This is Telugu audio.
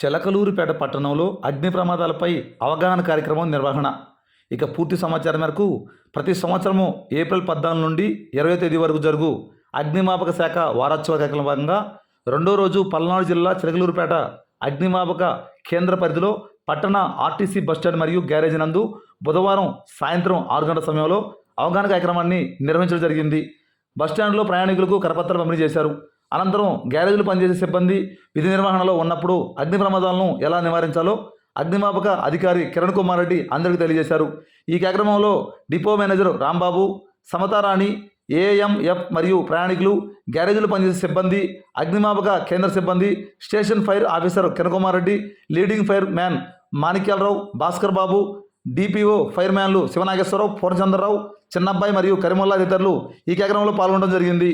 చిలకలూరుపేట పట్టణంలో అగ్ని ప్రమాదాలపై అవగాహన కార్యక్రమం నిర్వహణ. ఇక పూర్తి సమాచారం మేరకు ప్రతి సంవత్సరము ఏప్రిల్ పద్నాలుగు నుండి ఇరవై తేదీ వరకు జరుగు అగ్నిమాపక శాఖ వారోత్సవ కార్యక్రమం భాగంగా రెండో రోజు పల్నాడు జిల్లా చిలకలూరుపేట అగ్నిమాపక కేంద్ర పరిధిలో పట్టణ ఆర్టీసీ బస్టాండ్ మరియు గ్యారేజ్ నందు బుధవారం సాయంత్రం ఆరు గంటల సమయంలో అవగాహన కార్యక్రమాన్ని నిర్వహించడం జరిగింది. బస్టాండ్లో ప్రయాణికులకు కరపత్రాలు పంపిణీ చేశారు. అనంతరం గ్యారేజ్లు పనిచేసే సిబ్బంది విధి నిర్వహణలో ఉన్నప్పుడు అగ్ని ప్రమాదాలను ఎలా నివారించాలో అగ్నిమాపక అధికారి కిరణ్ కుమార్ రెడ్డి అందరికీ తెలియజేశారు. ఈ కార్యక్రమంలో depot manager Rambabu Samatharani AMF మరియు ప్రయాణికులు గ్యారేజీలు పనిచేసే సిబ్బంది అగ్నిమాపక కేంద్ర సిబ్బంది station fire officer Kiran Kumar Reddy leading fireman Manikyalarao Bhaskar Babu DPO fire మ్యాన్లు శివనాగేశ్వరరావు పూర్ణచంద్రరావు చిన్నబ్బాయి మరియు కరిమల్లా తదితరులు ఈ కార్యక్రమంలో పాల్గొనడం జరిగింది.